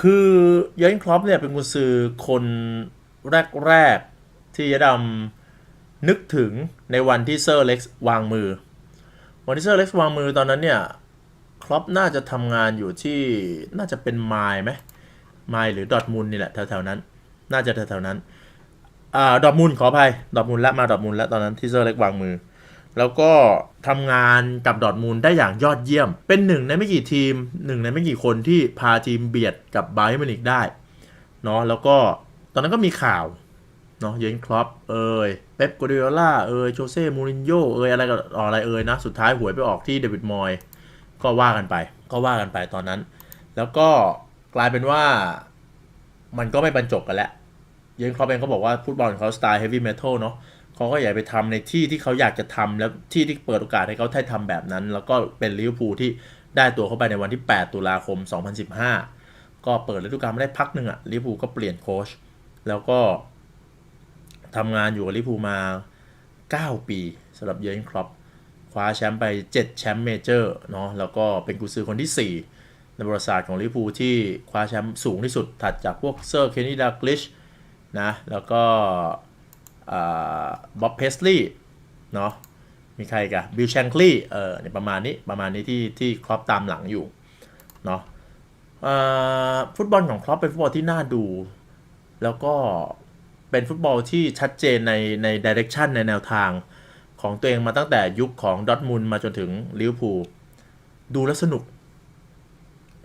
คือเยอร์เกนคล็อปเนี่ยเป็นกุนซือคนแรก ๆ ที่ยะดำนึกถึงในวันที่เซอร์เล็กซ์วางมือ วันที่เซอร์เล็กซ์วางมือตอนนั้นเนี่ยคล็อปน่าจะทำงานอยู่ที่น่าจะเป็นไมล์ไหมไมล์หรือดอทมุนนี่แหละแถวๆนั้น น่าจะแถวๆนั้นอ่าดอทมุนขออภัยดอทมุนและมาดอทมุนแล้วตอนนั้นที่เซอร์เล็กซ์วางมือ แล้วก็ทำงานกับดอทมูลได้อย่างยอดเยี่ยม เป็นหนึ่งในไม่กี่ทีมหนึ่งในไม่กี่คนที่พาทีมเบียดกับไบรท์มินิกได้เนาะแล้วก็ตอนนั้นก็มีข่าวเนาะเยนครอปเอ่ยเป๊ปกัวเดโอล่าเอ่ยโจเซ่มูรินโญ่เอ่ยอะไรก็อะไรเอ่ยนะ สุดท้ายหวยไปออกที่เดวิดมอยก็ว่ากันไป ก็ว่ากันไปตอนนั้น แล้วก็กลายเป็นว่ามันก็ไม่บรรจบกันแล้ว เยนครอปเองก็บอกว่าฟุตบอลของเขาสไตล์เฮฟวี่เมทัลเนาะ เขาก็อยากไปทำในที่ที่เขาอยากจะทำแล้วที่ที่เปิดโอกาสให้เขาได้ทำแบบนั้น แล้วก็เป็นลิเวอร์พูลที่ได้ตัวเข้าไปในวันที่ 8 ตุลาคม 2015 ก็เปิดฤดูกาลไม่ได้พักหนึ่งอะลิเวอร์พูลก็เปลี่ยนโค้ชแล้วก็ทำงานอยู่กับลิเวอร์พูลมา 9 ปีสำหรับเยอร์เกนครอปคว้าแชมป์ไป 7 แชมป์เมเจอร์เนาะแล้วก็เป็นกุซือคนที่ 4 ในประวัติศาสตร์ของลิเวอร์พูลที่คว้าแชมป์สูงที่สุดถัดจากพวกเซอร์เคนนี่ดักลิชนะแล้วก็ บ๊อบเพสลีย์เนาะมีใครกันบิลแชงคลีย์เออเนี่ยประมาณนี้ประมาณนี้ที่ที่ครอปตามหลังอยู่เนาะฟุตบอลของครอปเป็นฟุตบอลที่น่าดู แล้วก็เป็นฟุตบอลที่ชัดเจนในในดิเรกชันในแนวทางของตัวเองมาตั้งแต่ยุคของดอทมุนมาจนถึงลิเวอร์พูลดูแล้วสนุก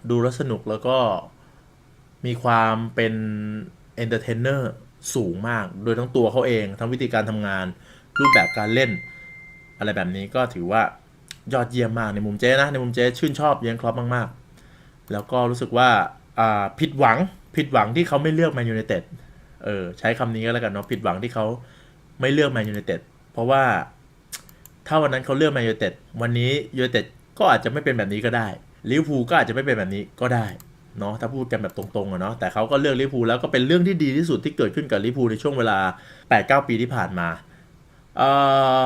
ดูแล้วสนุกแล้วก็มีความเป็นเอนเตอร์เทนเนอร์ สูงมาก โดยทั้งตัวเขาเอง ทั้งวิธีการทำงาน รูปแบบการเล่น อะไรแบบนี้ก็ถือว่ายอดเยี่ยมมากในมุมเจ๊นะในมุมเจ๊ชื่นชอบเยนครอปมากๆ แล้วก็รู้สึกว่าผิดหวังผิดหวังที่เขาไม่เลือกแมนยูไนเต็ดเออใช้คำนี้ก็แล้วกันเนาะผิดหวังที่เขาไม่เลือกแมนยูไนเต็ดเพราะว่าถ้าวันนั้นเขาเลือกแมนยูไนเต็ดวันนี้ยูไนเต็ดก็อาจจะไม่เป็นแบบนี้ก็ได้ลิเวอร์พูลก็อาจจะไม่เป็นแบบนี้ก็ได้ เนาะถ้าพูดกันแบบตรงๆอะเนาะแต่เขาก็เลือกลิเวอร์พูลแล้วก็เป็นเรื่องที่ดีที่สุดที่เกิดขึ้นกับลิเวอร์พูลในช่วงเวลา 8-9 ปีที่ผ่านมาเอ่อ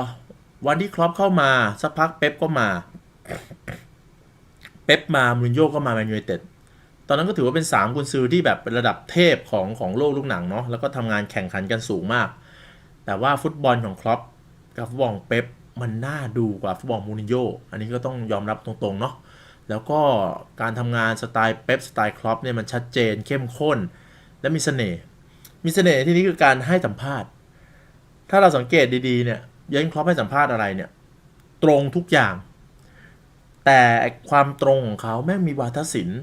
วันที่ครอปเข้ามาสักพักเป๊ปก็มา เป๊ปมามูรินโญ่ก็มาแมนยูไนเต็ดตอนนั้นก็ถือว่าเป็น 3 กุนซือที่แบบเป็นระดับเทพของของโลกลูกหนังเนาะแล้วก็ทำงานแข่งขันกันสูงมาก แต่ว่าฟุตบอลของครอปกับฟุตบอลเป๊ปมันน่าดูกว่าฟุตบอลมูรินโญ่อันนี้ก็ต้องยอมรับตรงๆเนาะ แล้วก็การทำงานสไตล์เป๊ปสไตล์ครอปเนี่ยมันชัดเจนเข้มข้น และมีเสน่ห์มีเสน่ห์ที่นี้คือการให้สัมภาษณ์ ถ้าเราสังเกตดีๆเนี่ยยันครอปให้สัมภาษณ์อะไรเนี่ยตรงทุกอย่าง แต่ความตรงของเขาแม่งมีวาทศิลป์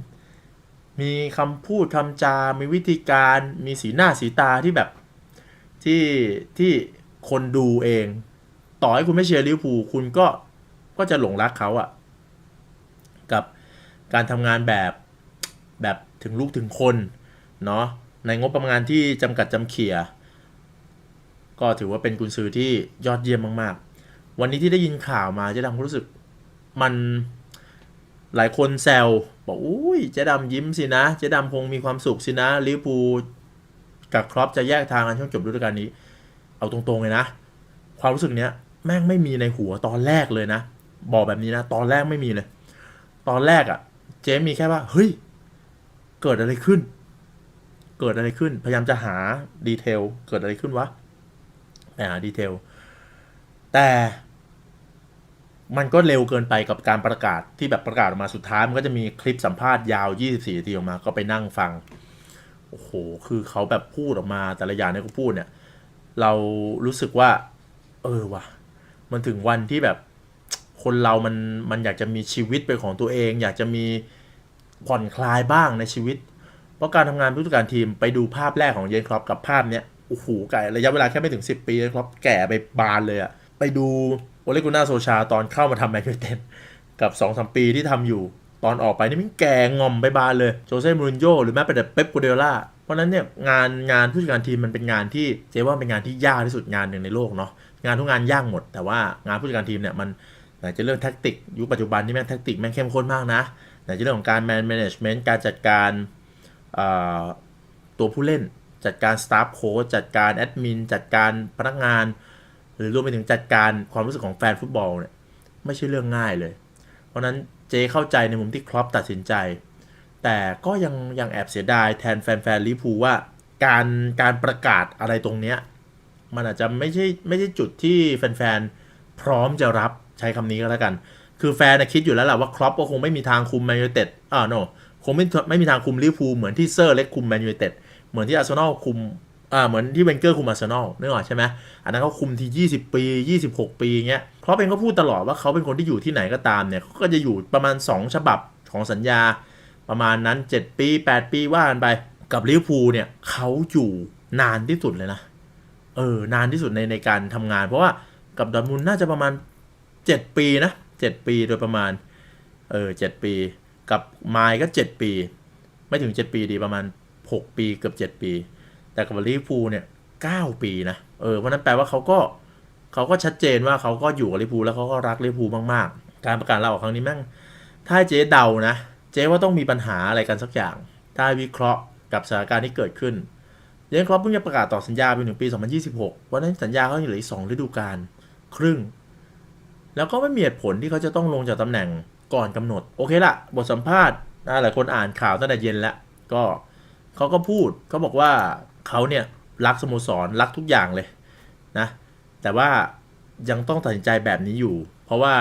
มีคำพูดคำจา มีวิธีการมีสีหน้าสีตาที่แบบที่ที่คนดูเอง ต่อให้คุณไม่เชียร์ลิเวอร์พูลคุณก็ก็จะหลงรักเขาอะ การทำงานแบบแบบถึงลูกถึงคนเนาะในงบประมาณที่จำกัดจำเขี่ย ก็ถือว่าเป็นกุญซือที่ยอดเยี่ยมมากๆ วันนี้ที่ได้ยินข่าวมาเจ๊ดำรู้สึกมันหลายคนแซวบอกอุ้ยเจ๊ดำยิ้มสินะเจ๊ดำคงมีความสุขสินะลิพูกับครอปจะแยกทางกันช่วงจบฤดูกาลนี้ เอาตรงๆเลยนะ ความรู้สึกเนี้ยแม่งไม่มีในหัวตอนแรกเลยนะ บอกแบบนี้นะ ตอนแรกไม่มีเลย ตอนแรกอะ่ะ เจมมีแค่ว่า เฮ้ย เกิดอะไรขึ้น เกิดอะไรขึ้น พยายามจะหาดีเทล เกิดอะไรขึ้นวะไปหาดีเทล แต่มันก็เร็วเกินไปกับการประกาศที่แบบประกาศออกมาสุดท้าย มันก็จะมีคลิปสัมภาษณ์ยาว 24นาทีออกมา ก็ไปนั่งฟัง โอ้โห คือเขาแบบพูดออกมาแต่ละอย่างที่เขาพูดเนี่ย เรารู้สึกว่า เออว่ะ มันถึงวันที่แบบ คนเรามันมันอยากจะมีชีวิตเป็นของตัวเอง อยากจะมีผ่อนคลายบ้างในชีวิต เพราะการทำงานผู้จัดการทีมไปดูภาพแรกของเยนครอปกับภาพเนี้ยโอ้โหไก่ระยะเวลาแค่ไม่ถึง 10 ปีเยนครอปแก่ไปบานเลยอะไปดูโอเลกุน่าโซชาตอนเข้ามาทำแมนยูเต็ดกับ2อสปีที่ทำอยู่ตอนออกไปนี่มันแก่งอมไปบานเลย โจเซ่มูรินโญ่หรือแม้แต่เป๊ปกูเดล่าเพราะนั้นเนี่ยงานงานผู้จัดการทีมมันเป็นงานที่เจ๊ว่าเป็นงานที่ยากที่สุดงานหนึ่งในโลกเนาะงานทุกงานยากหมด แต่ว่างานผู้จัดการทีมเนี่ยมัน ไหนจะเรื่องแท็กติกยุคปัจจุบันนี่แม่งแท็กติกแม่งเข้มข้นมากนะไหนจะเรื่องของการแมนแมネจเมนต์การจัดการตัวผู้เล่น จัดการสตาฟโค้ชจัดการแอดมินจัดการพนักงาน หรือรวมไปถึงจัดการความรู้สึกของแฟนฟุตบอลเนี่ยไม่ใช่เรื่องง่ายเลย เพราะนั้นเจเข้าใจในมุมที่ครอปตัดสินใจ แต่ก็ยังยังแอบเสียดายแทนแฟนๆลิพูว่าการการประกาศอะไรตรงเนี้ยมันอาจจะไม่ใช่ไม่ใช่จุดที่แฟนๆพร้อมจะรับ ใช้คำนี้ก็แล้วกัน คือแฟนนะคิดอยู่แล้วแหละว่าครอปก็คงไม่มีทางคุมแมนยูเต็ดอ่าโนคงไม่ไม่มีทางคุมลิเวอร์พูลเหมือนที่เซอร์เล็กคุมแมนยูเต็ดเหมือนที่อาร์เซนอลคุมอ่าเหมือนที่เวนเกอร์คุมอาร์เซนอลนึกออกใช่ไหมอันนั้นเขาคุมที20 ปี 26 ปีเงี้ยครอปเองก็พูดตลอดว่าเขาเป็นคนที่อยู่ที่ไหนก็ตามเนี่ยเขาก็จะอยู่ประมาณ 2 ฉบับของสัญญา ประมาณนั้น 7 ปี 8 ปีว่ากันไปกับลิเวอร์พูลเนี่ยเขาอยู่นานที่สุดเลยนะเออนานที่สุดในในการทำงาน เพราะว่ากับดอทมุนน่าจะประมาณ 7ปีนะ7ปีโดยประมาณ เออ7ปี กับไมล์ก็7ปี ไม่ถึง7ปีดีประมาณ6ปีเกือบ7ปี แต่กับลิเวอร์พูเนี่ย9ปีนะ เออเพราะนั้นแปลว่าเขาก็เขาก็ชัดเจนว่าเขาก็อยู่กับลิเวอร์พูแล้วเขาก็รักลิเวอร์พูมากๆ การประกาศลาออกครั้งนี้แม่งถ้าเจ๊เดานะ เจ๊ว่าต้องมีปัญหาอะไรกันสักอย่าง ถ้าวิเคราะห์กับสถานการณ์ที่เกิดขึ้นเยนครอปเพิ่งจะประกาศต่อสัญญาไปถึงปี 2026 วันนั้นสัญญาเขาเหลืออีก2ฤดูกาลครึ่ง แล้วก็ไม่มีเหตุผลที่เขาจะต้องลงจากตำแหน่งก่อนกำหนด โอเคละบทสัมภาษณ์นะหลายคนอ่านข่าวตั้งแต่เย็นแล้ว ก็เขาก็พูดเขาบอกว่าเขาเนี่ยรักสโมสรรักทุกอย่างเลยนะแต่ว่ายังต้องตัดสินใจแบบนี้อยู่ เพราะว่า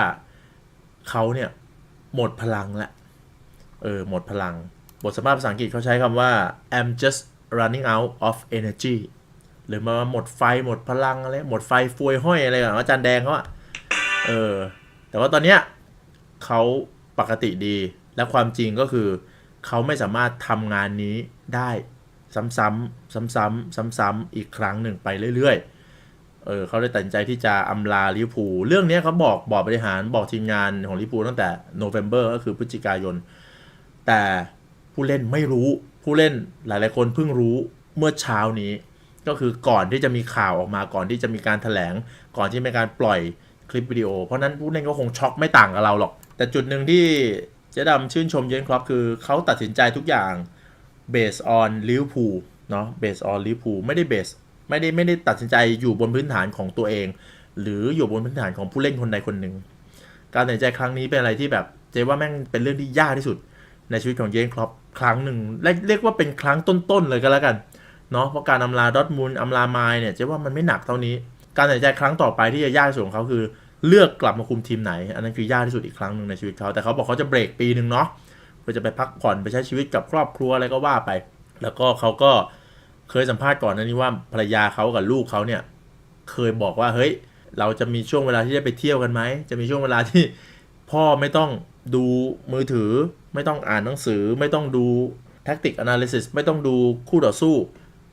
เขาเนี่ยหมดพลังล้วเออหมดพลัง บทสัมภาษณ์ภาษาอังกฤษเขาใช้คำว่า I'm just running out of energy หรือมาหมดไฟหมดพลังอะไรหมดไฟฟวยห้อยอะไรของอาจารย์แดงเขาอะ เออ แต่ว่าตอนเนี้ยเขาปกติดี และความจริงก็คือ เขาไม่สามารถทำงานนี้ได้ซ้ำๆซ้ำๆซ้ำๆอีกครั้งหนึ่งไปเรื่อยๆ เออเขาเลยตัดใจที่จะอำลาลิเวอร์พูเรื่องนี้เขาบอกบอร์ดบริหารบอกทีมงานของลิเวอร์พูตั้งแต่โนเวม ber ก็คือพฤศจิกายน แต่ผู้เล่นไม่รู้ผู้เล่นหลายๆคนเพิ่งรู้เมื่อเช้านี้ ก็คือก่อนที่จะมีข่าวออกมาก่อนที่จะมีการถแถลง ก่อนที่มีการปล่อย คลิปวิดีโอ เพราะนั้นผู้เล่นก็คงช็อกไม่ต่างกับเราหรอก แต่จุดหนึ่งที่เจ๊ดำชื่นชมเยนครอปคือเขาตัดสินใจทุกอย่าง based on Liverpool เนาะ based on 리뷰ไม่ได้ base ไม่ได้ไม่ได้ตัดสินใจอยู่บนพื้นฐานของตัวเอง หรืออยู่บนพื้นฐานของผู้เล่นคนใดคนหนึ่งการตัดสินใจครั้งนี้เป็นอะไรที่แบบเจ๊ว่าแม่งเป็นเรื่องที่ยากที่สุดในชีวิตของเยนครอปครั้งหนึ่งเรียกว่าเป็นครั้งต้นๆเลยก็แล้วกันเนาะเพราะการอำลาดอทมุนด์อำลาไมล์เนี่ยเจ๊ว่ามันไม่หนักเท่านี้ การตัดสินใจครั้งต่อไปที่จะยากสุดของเขาคือ เลือกกลับมาคุมทีมไหน อันนั้นคือยากที่สุดอีกครั้งหนึ่งในชีวิตเขา แต่เขาบอกเขาจะเบรกปีหนึ่งเนาะเพื่อจะไปพักผ่อนไปใช้ชีวิตกับครอบครัวอะไรก็ว่าไป แล้วก็เขาก็เคยสัมภาษณ์ก่อนหนะนี้ว่าภรรยาเขากับลูกเขาเนี่ยเคยบอกว่าเฮ้ยเราจะมีช่วงเวลาที่ได้ไปเที่ยวกันไหมจะมีช่วงเวลาที่พ่อไม่ต้องดูมือถือ ไม่ต้องอ่านหนังสือ ไม่ต้องดู tactic analysis ไม่ต้องดูคู่ต่อสู้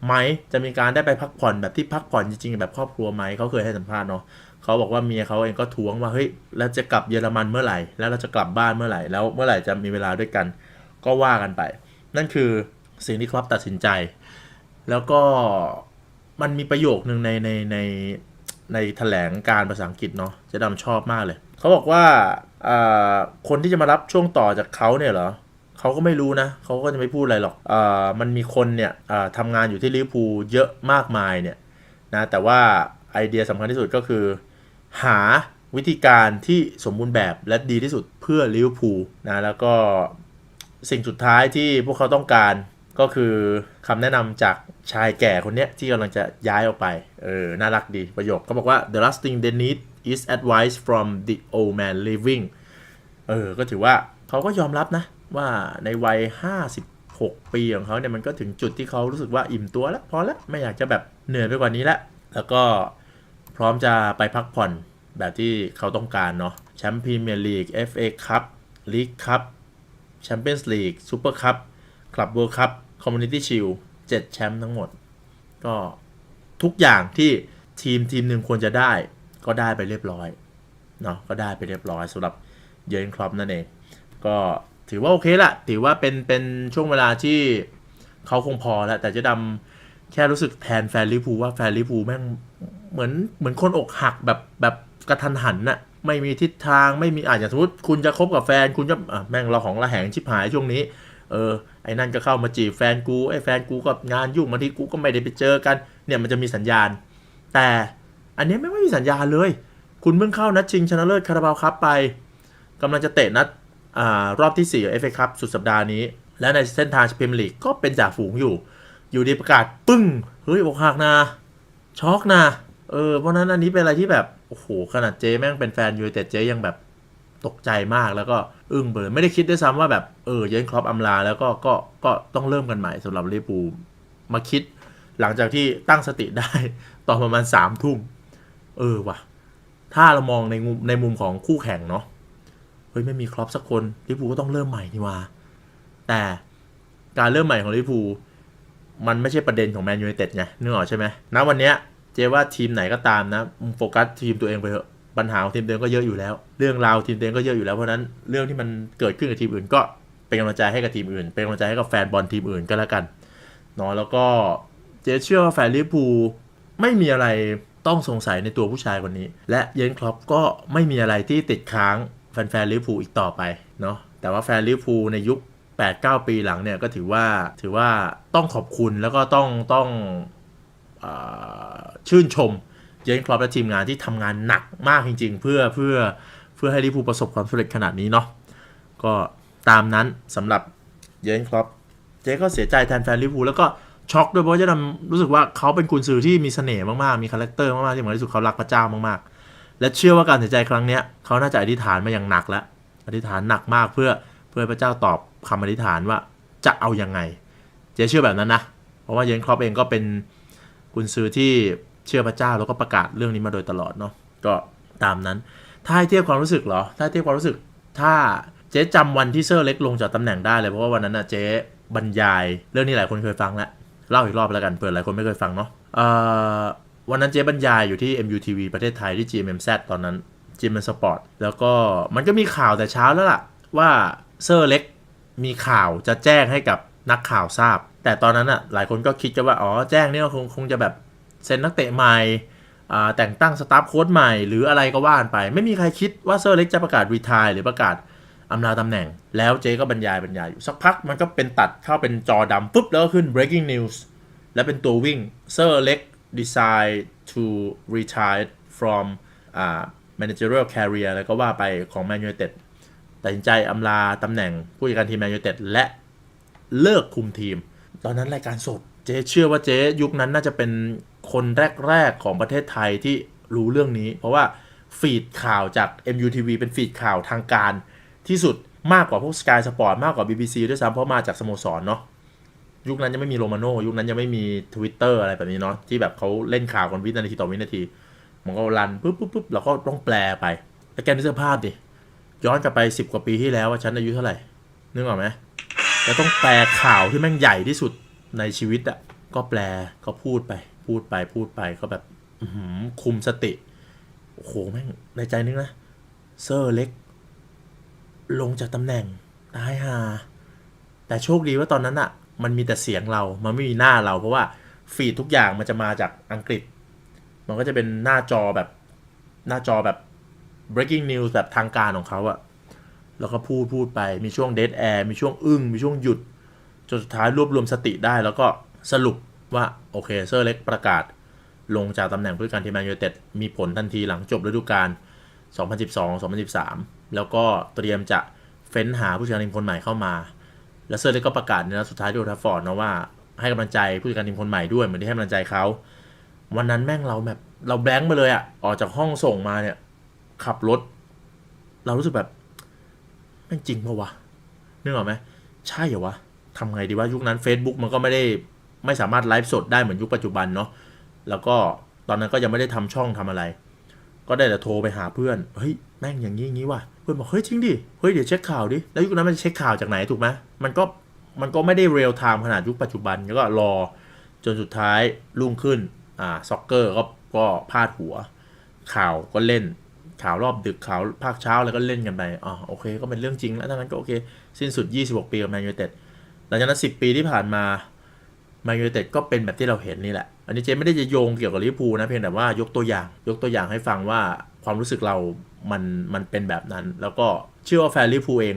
ไหมจะมีการได้ไปพักผ่อนแบบที่พักผ่อนจริงๆแบบครอบครัวไหมเขาเคยให้สัมภาษณ์เนาะ เขาบอกว่าเมียเขาเองก็ท้วงว่าเฮ้ยแล้วจะกลับเยอรมันเมื่อไหร่ แล้วเราจะกลับบ้านเมื่อไหร่ แล้วเมื่อไหร่จะมีเวลาด้วยกัน ก็ว่ากันไป นั่นคือสิ่งที่ครอปตัดสินใจ แล้วก็มันมีประโยคนึงในในในในแถลงการภาษาอังกฤษเนาะเจะดำชอบมากเลย เขาบอกว่าอ่าคนที่จะมารับช่วงต่อจากเขาเนี่ยเหรอเขาก็ไม่รู้นะเขาก็จะไม่พูดอะไรหรอกอ่ามันมีคนเนี่ยอ่าทำงานอยู่ที่ลิเวอร์พูลเยอะมากมายเนี่ยนะแต่ว่าไอเดียสำคัญที่สุดก็คือ หาวิธีการที่สมบูรณ์แบบและดีที่สุดเพื่อลิเวอร์พูลนะแล้วก็สิ่งสุดท้ายที่พวกเขาต้องการก็คือคำแนะนำจากชายแก่คนนี้ที่กำลังจะย้ายออกไป เออ น่ารักดีประโยคเขาบอกว่า the last thing they need is advice from the old man leaving เออ ก็ถือว่าเขาก็ยอมรับนะ ว่าในวัย 56 ปีของเขาเนี่ยมันก็ถึงจุดที่เขารู้สึกว่าอิ่มตัวแล้ว พอแล้ว ไม่อยากจะแบบเหนื่อยไปกว่านี้แล้ว แล้วก็ พร้อมจะไปพักผ่อนแบบที่เขาต้องการเนาะแชมป์พรีเมียร์ลีก FA คัพลีกคัพแชมเปี้ยนส์ลีกซูเปอร์คัพคลับเวิลด์คัพคอมมูนิตี้ชิลเจ็ดแชมป์ทั้งหมด ก็ทุกอย่างที่ทีมทีมหนึ่งควรจะได้ ก็ได้ไปเรียบร้อยเนาะก็ได้ไปเรียบร้อยสำหรับเยนครอปนั่นเอง ก็ถือว่าโอเคละถือว่าเป็นเป็นช่วงเวลาที่เขาคงพอแล้ว แต่เจะดำแค่รู้สึกแทนแฟนลิเวอร์พูว่าแฟนลิเวอร์พูแม่ง เหมือนเหมือนคนอกหักแบบแบบกระทันหันน่ะไม่มีทิศทางไม่มีอาจจะสมมติคุณจะคบกับแฟนคุณจะอะแม่งเราของระแหงชิบหายช่วงนี้ เออไอ้นั่นก็เข้ามาจีบแฟนกูไอ้แฟนกูก็งานยุ่งบางทีกูก็ไม่ได้ไปเจอกัน เนี่ยมันจะมีสัญญาณ แต่อันนี้ไม่ไม่มีสัญญาณเลย คุณเพิ่งเข้านัดชิงชนะเลิศคาราบาวคัพไปกำลังจะเตะนัดอ่ารอบที่4เอฟเอคัพสุดสัปดาห์นี้ แล้วในเส้นทางพรีเมียร์ลีกก็เป็นจ่าฝูงอยู่ อยู่ดีประกาศปึ้งเฮ้ยอกหักนะช็อกนะ เออเพราะนั้นอันนี้เป็นอะไรที่แบบโอ้โหขนาดเจ๊แม่งเป็นแฟนยูไนเต็ดเจ๊ยังแบบตกใจมากแล้วก็อึ้งเบลยไม่ได้คิดด้วยซ้ำว่าแบบเออเยนครอปอำลาแล้วก็ก็ก็ต้องเริ่มกันใหม่สำหรับลิเวอร์พูมาคิด หลังจากที่ตั้งสติได้ตอนประมาณสามทุ่มเออว่ะ ถ้าเรามองในมุมในมุมของคู่แข่งเนาะเฮ้ยไม่มีครอปสักคนลิเวอร์พูก็ต้องเริ่มใหม่นี่ว่าแต่การเริ่มใหม่ของลิเวอร์พูมันไม่ใช่ประเด็นของแมนยูไนเต็ดไงนึกออกใช่ไหมณวันเนี้ย จว่าทีมไหนก็ตามนะมึงโฟกัสทีมตัวเองไปเถอะปัญหาของทีมตัวเองก็เยอะอยู่แล้ว เรื่องราวทีมตัวเองก็เยอะอยู่แล้วเพราะนั้นเรื่องที่มันเกิดขึ้นกับทีมอื่น ก็เป็นกำลังใจให้กับทีมอื่น เป็นกำลังใจให้กับแฟนบอลทีมอื่นก็แล้วกันเนาะแล้วก็เจ๊เชื่อว่าแฟนลิเวอร์พูลไม่มีอะไรต้องสงสัยในตัวผู้ชายคนนี้ และเยนครอปก็ไม่มีอะไรที่ติดค้างแฟนๆลิเวอร์พูลอีกต่อไปเนาะแต่ว่าแฟนลิเวอร์พูลในยุค8-9 ปีหลังเนี่ยก็ถือว่าถือว่าต้องขอบคุณแล้วก็ต้องต้อง ชื่นชมเจนครอปและทีมงานที่ทำงานหนักมากจริง ๆ เพื่อเพื่อเพื่อให้ลิเวอร์พูลประสบความสำเร็จขนาดนี้เนาะก็ตามนั้นสำหรับเจนครอปเจ๊ก็เสียใจแทนแฟนลิเวอร์พูลแล้วก็ช็อกด้วยเพราะเจะทำรู้สึกว่าเขาเป็นกุนซือที่มีเสน่ห์มากๆ มีคาแรคเตอร์มากๆที่เหมือนที่สุดเขารักพระเจ้ามากๆ และเชื่อว่าการเสียใจครั้งเนี้ยเขาน่าจะอธิษฐานมาอย่างหนักแล้วอธิษฐานหนักมากเพื่อเพื่อพระเจ้าตอบคำอธิษฐานว่าจะเอายังไง เจ๊เชื่อแบบนั้นนะ เพราะว่าเยนครอปเองก็เป็น กุนซือที่เชื่อพระเจ้าแล้วก็ประกาศเรื่องนี้มาโดยตลอดเนาะก็ตามนั้น ถ้าให้เทียบความรู้สึกเหรอ ถ้าเทียบความรู้สึกถ้าเจ๊จำวันที่เซอร์เล็กลงจากตำแหน่งได้เลยเพราะว่าวันนั้นนะเจ๊บรรยายเรื่องนี้หลายคนเคยฟังแล้วเล่าอีกรอบแล้วกันเผื่อหลายคนไม่เคยฟังเนาะวันนั้นเจ๊บรรยายอยู่ที่ MUTV ประเทศไทยที่ GMMZ ตอนนั้น GMM Sport แล้วก็มันก็มีข่าวแต่เช้าแล้วล่ะ ว่าเซอร์เล็กมีข่าวจะแจ้งให้กับนักข่าวทราบ แต่ตอนนั้นอะหลายคนก็คิดกันว่าอ๋อแจ้งเนี่ยคงคงจะแบบเซ็นนักเตะใหม่แต่งตั้งสตาฟโค้ชใหม่หรืออะไรก็ว่านไป ไม่มีใครคิดว่าเซอร์เล็กจะประกาศรีทายหรือประกาศอำลาตำแหน่ง แล้วเจก็บรรยายบรรยายอยู่สักพักมันก็เป็นตัดเข้าเป็นจอดำปุ๊บ แล้วก็ขึ้น breaking news และเป็นตัววิ่งเซอร์เล็ก decide to retire from อ่า managerial career แล้วก็ว่าไปของ Man United ตัดสินใจอำลาตำแหน่งผู้จัดการทีม Man United และเลิกคุมทีม ตอนนั้นรายการสด เจ๊เชื่อว่าเจ๊ยุคนั้นน่าจะเป็นคนแรก ๆ ของประเทศไทยที่รู้เรื่องนี้ เพราะว่าฟีดข่าวจาก MUTV เป็นฟีดข่าวทางการที่สุดมากกว่าพวก Sky Sport มากกว่า BBC ด้วยซ้ำเพราะมาจากสโมสรเนาะยุคนั้นยังไม่มีโรมาโนยุคนั้นยังไม่มี Twitter อะไรแบบนี้เนาะที่แบบเขาเล่นข่าวกันวินาทีต่อวินาทีมันก็รันปุ๊บปุ๊บปุ๊บเราก็ต้องแปลไปแล้วแกนึกสภาพดิย้อนกลับไปสิบกว่าปีที่แล้วว่าฉันอายุเท่าไหร่นึกออกไหม แล้วต้องแปลข่าวที่แม่งใหญ่ที่สุดในชีวิตอะก็แปลก็พูดไป พูดไปพูดไปก็แบบอื้อหือคุมสติโอ้โหแม่งในใจนึกนะเซอร์เล็ก ลงจากตำแหน่งตายห่าแต่โชคดีว่าตอนนั้นอะมันมีแต่เสียงเรามันไม่มีหน้าเรา เพราะว่าฟีดทุกอย่างมันจะมาจากอังกฤษ มันก็จะเป็นหน้าจอแบบหน้าจอแบบ breaking news แบบทางการของเขาอะ แล้วก็พูดพูดไปมีช่วง dead air มีช่วงอึ้งมีช่วงหยุด จนสุดท้ายรวบรวมสติได้ แล้วก็สรุปว่าโอเคเซอร์เล็กประกาศ ลงจากตำแหน่งผู้จัดการทีมแมนยูเต็ดมีผลทันทีหลังจบฤดูกาล 2012-2013 แล้วก็เตรียมจะเฟ้นหาผู้จัดการทีมคนใหม่เข้ามา แล้วเซอร์เล็กก็ประกาศในนัดสุดท้ายที่โอทัฟฟอร์ดนะว่าให้กำลังใจผู้จัดการทีมคนใหม่ด้วยเหมือนที่ให้กำลังใจเขาวันนั้นแม่งเราแบบเราแบงค์ไปเลยอะออกจากห้องส่งมาเนี่ยขับรถ เรารู้สึกแบบ แม่งจริงปะวะนึกออกไหมใช่เหรอวะทำไงดีว่ายุคนั้น Facebook มันก็ไม่ได้ไม่สามารถไลฟ์สดได้เหมือนยุคปัจจุบันเนาะแล้วก็ตอนนั้นก็ยังไม่ได้ทำช่องทำอะไร ก็ได้แต่โทรไปหาเพื่อนเฮ้ยแม่งอย่างนี้อย่างนี้ว่ะเพื่อนบอกเฮ้ยจริงดิเฮ้ยเดี๋ยวเช็คข่าวดิแล้วยุคนั้นมันจะเช็คข่าวจากไหนถูกไหมมันก็มันก็ไม่ได้เรียลไทม์ขนาดยุคปัจจุบันแล้วก็รอจนสุดท้ายรุ่งขึ้นอ่าซ็อกเกอร์ก็ก็พาดหัว ข่าวก็เล่น ข่าวรอบดึกข่าวภาคเช้าแล้วก็เล่นกันไปอ๋อโอเค ก็เป็นเรื่องจริงแล้วถ้างั้นก็โอเค สิ้นสุด 26 ปีกับแมนยูเต็ดหลังจากนั้น10 ปีที่ผ่านมาแมนยูเต็ดก็เป็นแบบที่เราเห็นนี่แหละ อันนี้เจไม่ได้จะโยงเกี่ยวกับลิเวอร์พูลนะเพียงแต่ว่ายกตัวอย่าง ยกตัวอย่างให้ฟังว่าความรู้สึกเรา มันมันเป็นแบบนั้น แล้วก็เชื่อว่าแฟนลิเวอร์พูลเอง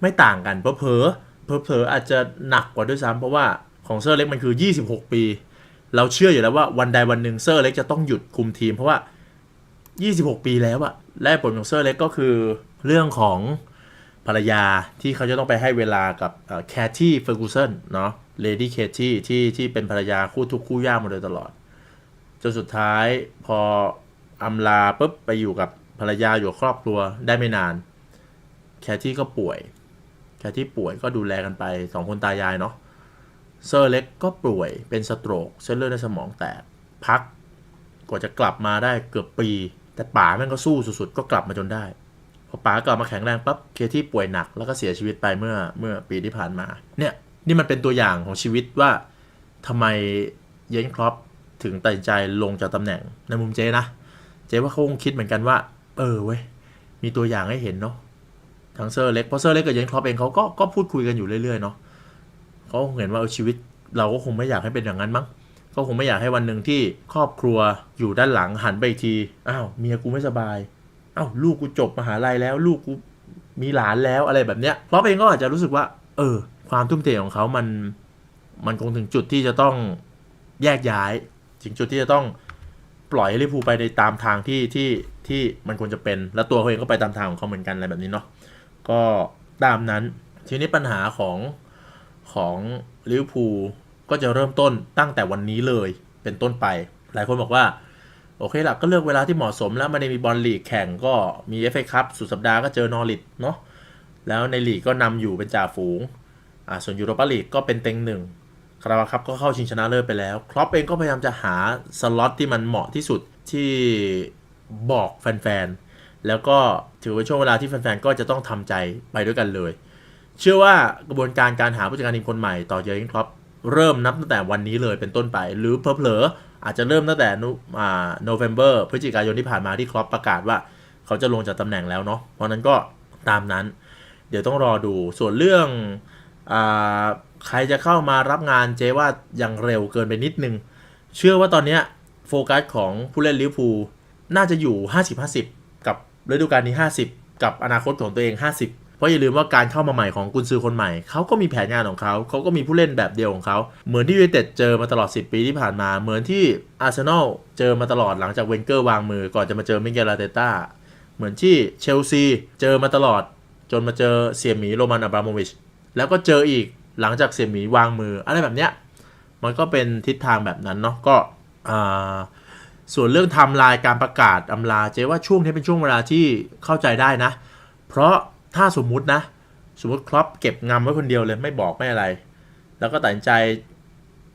ไม่ต่างกันเพอเพอเพอเพออาจจะหนักกว่าด้วยซ้ำเพราะว่าของเซอร์เล็กมันคือ 26 ปี เราเชื่ออยู่แล้วว่าวันใดวันหนึ่งเซอร์เล็กจะต้องหยุดคุมทีม เพราะว่า 26 ปีแล้วอะและผลของเซอร์เล็กก็คือเรื่องของภรรยาที่เขาจะต้องไปให้เวลากับแคทที่เฟอร์กูสันเนาะเลดี้เคที่ที่ที่เป็นภรรยาคู่ทุกคู่ยากมาโดยตลอด จนสุดท้ายพออำลาปุ๊บไปอยู่กับภรรยาอยู่ครอบครัวได้ไม่นาน แคทที่ก็ป่วย แคทที่ป่วยก็ดูแลกันไปสองคนตายายเนาะเซอร์เล็กก็ป่วยเป็นสโตรกเส้นเลือดในสมองแตกพักกว่าจะกลับมาได้เกือบปี แต่ป๋าแม่งก็สู้สุดๆ ก็กลับมาจนได้ พอป๋ากลับมาแข็งแรงปั๊บเคที่ป่วยหนักแล้วก็เสียชีวิตไปเมื่อเมื่อปีที่ผ่านมา เนี่ยนี่มันเป็นตัวอย่างของชีวิตว่าทำไมเยนครอปถึงตัดสินใจลงจากตำแหน่งในมุมเจนะ เจว่าเขาคงคิดเหมือนกันว่า เออเว้ยมีตัวอย่างให้เห็นเนาะทั้งเซอร์เล็กเพราะเซอร์เล็กกับเยนครอปเองเขาก็ก็พูดคุยกันอยู่เรื่อยๆเนาะเขาเห็นว่าเออชีวิตเราก็คงไม่อยากให้เป็นอย่างนั้นมั้ง ก็คงไม่อยากให้วันหนึ่งที่ครอบครัวอยู่ด้านหลังหันไปอีกทีอ้าวเมียกูไม่สบายอ้าวลูกกูจบมหาลัยแล้ว ลูกกูมีหลานแล้วอะไรแบบเนี้ยเพราะเองก็อาจจะรู้สึกว่า เออ ความทุ่มเทของเขามันมันคงถึงจุดที่จะต้องแยกย้าย ถึงจุดที่จะต้องปล่อยให้ลิวพูไปในตามทางที่ที่ที่มันควรจะเป็น แล้วตัวเขาเองก็ไปตามทางของเขาเหมือนกันอะไรแบบนี้เนาะก็ตามนั้น ทีนี้ปัญหาของของลิเวอร์พูล ก็จะเริ่มต้นตั้งแต่วันนี้เลยเป็นต้นไป หลายคนบอกว่า โอเคละก็เลือกเวลาที่เหมาะสมแล้วไมันมีบอลลีกแข่งก็มีเอฟเอคัพสุดสัปดาห์ก็เจอนอริทเนาะแล้วในลีกก็นำอยู่เป็นจ่าฝูงอ่าส่วนยูโรปาลีกก็เป็นเต็งหนึ่งคาราบาครับก็เข้าชิงชนะเลิศไปแล้ว ครอปเองก็พยายามจะหาสล็อตที่มันเหมาะที่สุดที่บอกแฟนๆ แล้วก็ถือว่าช่วงเวลาที่แฟนๆ ก็จะต้องทำใจไปด้วยกันเลย เชื่อว่ากระบวนการการหาผู้จัดการทีมคนใหม่ต่อเจอร์เกนครอป เริ่มนับตั้งแต่วันนี้เลยเป็นต้นไป หรือเพลอๆอาจจะเริ่มตั้งแต่นอ่าโนเวม ber พฤศจิกายนที่ผ่านมาที่ครอปประกาศว่าเขาจะลงจากตำแหน่งแล้วเนาะเพราะนั้นก็ตามนั้น เดี๋ยวต้องรอดูส่วนเรื่องอาใครจะเข้ามารับงานเจว่ายังเร็วเกินไปนิดนึง เชื่อว่าตอนนี้โฟกัสของผู้เล่นลิเวอร์พูลน่าจะอยู่ 50-50 กับฤดูกาลนี้ 50 กับอนาคตของตัวเอง 50 เพราะอย่าลืมว่าการเข้ามาใหม่ของกุนซือคนใหม่เขาก็มีแผนงานของเขาเขาก็มีผู้เล่นแบบเดียวของเขา เหมือนที่ยูไนเต็ดเจอมาตลอด 10 ปีที่ผ่านมา เหมือนที่อาร์เซนอลเจอมาตลอดหลังจากเวนเกอร์วางมือก่อนจะมาเจอมิเกลลาเตต้าเหมือนที่เชลซีเจอมาตลอด จนมาเจอเสี่ยหมีโรมันอับราโมวิชแล้วก็เจออีกหลังจากเสี่ยหมีวางมืออะไรแบบเนี้ยมันก็เป็นทิศทางแบบนั้นเนาะก็อ่าส่วนเรื่องทม์ไลน์การประกาศอำลาเจ๊ว่าช่วงนี้เป็นช่วงเวลาที่เข้าใจได้นะ เพราะ ถ้าสมมุตินะ สมมติครอปเก็บงำไว้คนเดียวเลยไม่บอกไม่อะไร แล้วก็ตัดสินใจ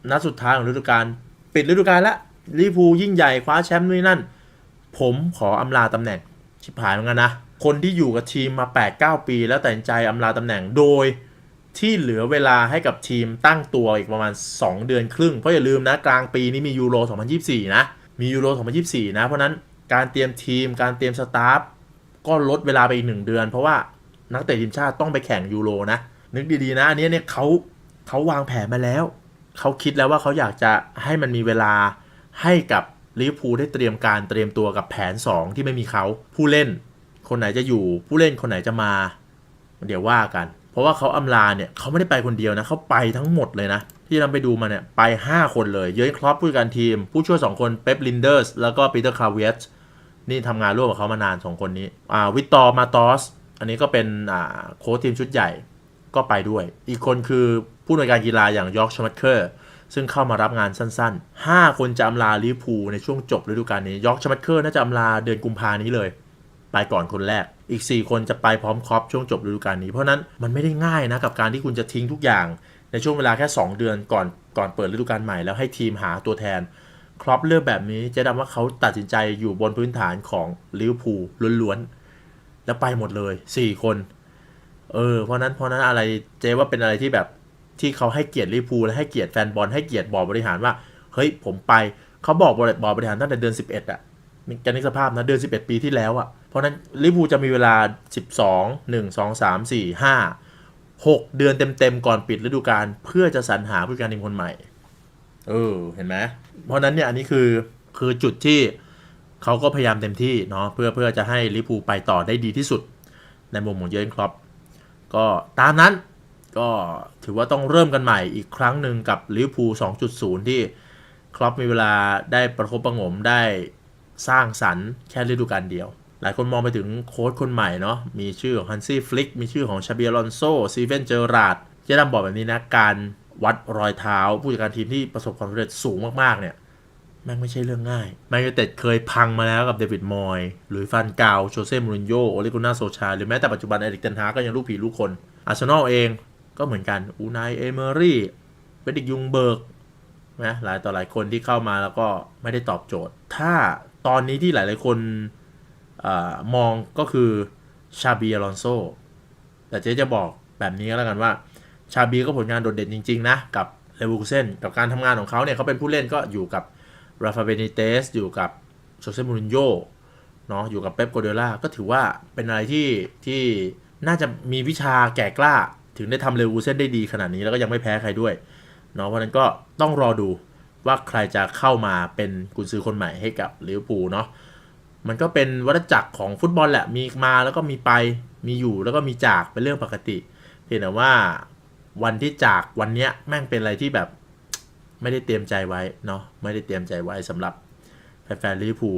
นัดสุดท้ายของฤดูกาลปิดฤดูกาลละลิเวอร์พูลยิ่งใหญ่คว้าแชมป์นู่นนั่น ผมขออำลาตำแหน่ง ชิบหายเหมือนกันนะ คนที่อยู่กับทีมมา 8-9 ปี แล้วตัดสินใจอำลาตำแหน่งโดยที่เหลือเวลาให้กับทีมตั้งตัวอีกประมาณ 2 เดือนครึ่ง เพราะอย่าลืมนะ กลางปีนี้มียูโร 2024 นะ มียูโร 2024 นะ เพราะนั้นการเตรียมทีมการเตรียมสตาฟก็ลดเวลาไปอีกหนึ่งเดือน เพราะว่า นักเตะทีมชาติต้องไปแข่งยูโรนะ นึกดีๆนะ อันนี้เนี่ยเขาเขาวางแผนมาแล้ว เขาคิดแล้วว่าเขาอยากจะให้มันมีเวลาให้กับลิเวอร์พูลได้เตรียมการเตรียมตัวกับแผน 2 ที่ไม่มีเขาผู้เล่น คนไหนจะอยู่ผู้เล่นคนไหนจะมา เดี๋ยวว่ากัน เพราะว่าเขาอำลาเนี่ยเขาไม่ได้ไปคนเดียวนะเขาไปทั้งหมดเลยนะ ที่เราไปดูมาเนี่ยไป 5 คนเลย เยอะครอปผู้การทีม ผู้ช่วย 2 คนเป๊ปลินเดอร์สแล้วก็ปีเตอร์คาเวสนี่ทำงานร่วมกับเขามานาน 2 คนนี้อ่าวิตตอร์มาตอส อันนี้ก็เป็นโค้ชทีมชุดใหญ่ก็ไปด้วย อีกคนคือผู้อำนวยการกีฬาอย่างยอร์กชมัตเคอร์ซึ่งเข้ามารับงานสั้นๆ 5 คนจะอำลาลิพูในช่วงจบฤดูกาลนี้ ยอร์กชมัตเคอร์น่าจะอำลาเดือนกุมภานี้เลย ไปก่อนคนแรก อีก 4 คนจะไปพร้อมครอปช่วงจบฤดูกาลนี้ เพราะนั้นมันไม่ได้ง่ายนะกับการที่คุณจะทิ้งทุกอย่าง ในช่วงเวลาแค่ 2 เดือนก่อนก่อนเปิดฤดูกาลใหม่แล้วให้ทีมหาตัวแทน ครอปเลือกแบบนี้จะดำว่าเขาตัดสินใจอยู่บนพื้นฐานของลิเวอร์พูลล้วนๆ แล้วไปหมดเลย4คน เออ เพราะนั้นเพราะนั้นอะไรเจว่าเป็นอะไรที่แบบที่เขาให้เกียรติลิพูและให้เกียรติแฟนบอลให้เกียรติบอร์ดบริหารว่าเฮ้ยผมไปเขาบอกบอร์ดบอร์บริหารตั้งแต่เดือน11อะมีการนึกสภาพนะเดือน 11 ปีที่แล้วอะเพราะนั้นลิพูจะมีเวลา 12 1 2 3 4 5 6 เดือนเต็มๆก่อนปิดฤดูกาลเพื่อจะสรรหาผู้การทีมคนใหม่เออเห็นไหมเพราะนั้นเนี่ยอันนี้คือคือจุดที่ เขาก็พยายามเต็มที่เนาะเพื่อเพื่อจะให้ลิเวอร์พูไปต่อได้ดีที่สุด ในมุมของเยอร์เกนครอปก็ตามนั้นก็ถือว่าต้องเริ่มกันใหม่อีกครั้งหนึ่งกับลิเวอร์พู2.0 ที่ครอปมีเวลาได้ประคบประหงมได้สร้างสรรค์แค่ฤดูกาลเดียว หลายคนมองไปถึงโค้ชคนใหม่เนาะมีชื่อของฮันซี่ฟลิกมีชื่อของชาเบียลอนโซซีเวนเจอราดเจ๊ดำบอกแบบนี้นะการวัดรอยเท้า ผู้จัดการทีมที่ประสบความสำเร็จสูงมากๆเนี่ย แม่งไม่ใช่เรื่องง่ายแมนยูเต็ดเคยพังมาแล้วกับเดวิดมอยหรือฟันกาวโชเซ่มูรินโญ่โอเลกุน่าโซชา หรือแม้แต่ปัจจุบันเอริกเทนฮาก็ยังลูกผีลูกคน อาร์เซนอลเองก็เหมือนกัน อูนายเอเมอรี่เฟรดิกยุงเบิร์กนะหลายต่อหลายคนที่เข้ามาแล้วก็ไม่ได้ตอบโจทย์ ถ้าตอนนี้ที่หลายๆคนอมองก็คือชาบีอลอนโซแต่เจ๊จะบอกแบบนี้ก็แล้วกันว่า ชาบีก็ผลงานโดดเด่นจริง ๆ นะ กับเลวูเซนกับการทำงานของเขาเนี่ยเขาเป็นผู้เล่นก็อยู่กับ ราฟาเบนิเตสอยู่กับโชเซมูรินโญ่เนาะอยู่กับเป๊ปโกเดล่าก็ถือว่าเป็นอะไรที่ที่น่าจะมีวิชาแก่กล้า ถึงได้ทำเลวูเซนได้ดีขนาดนี้แล้วก็ยังไม่แพ้ใครด้วยเนาะเพราะฉะนั้นก็ต้องรอดูว่าใครจะเข้ามาเป็นกุนซือคนใหม่ให้กับลิเวอร์พูลเนาะมันก็เป็นวัฏจักรของฟุตบอลแหละมีมาแล้วก็มีไปมีอยู่แล้วก็มีจากเป็นเรื่องปกติ เพียงแต่ว่าวันที่จากวันเนี้ยแม่งเป็นอะไรที่แบบ ไม่ได้เตรียมใจไว้เนาะไม่ได้เตรียมใจไว้สำหรับแฟนๆลิเวอร์พูล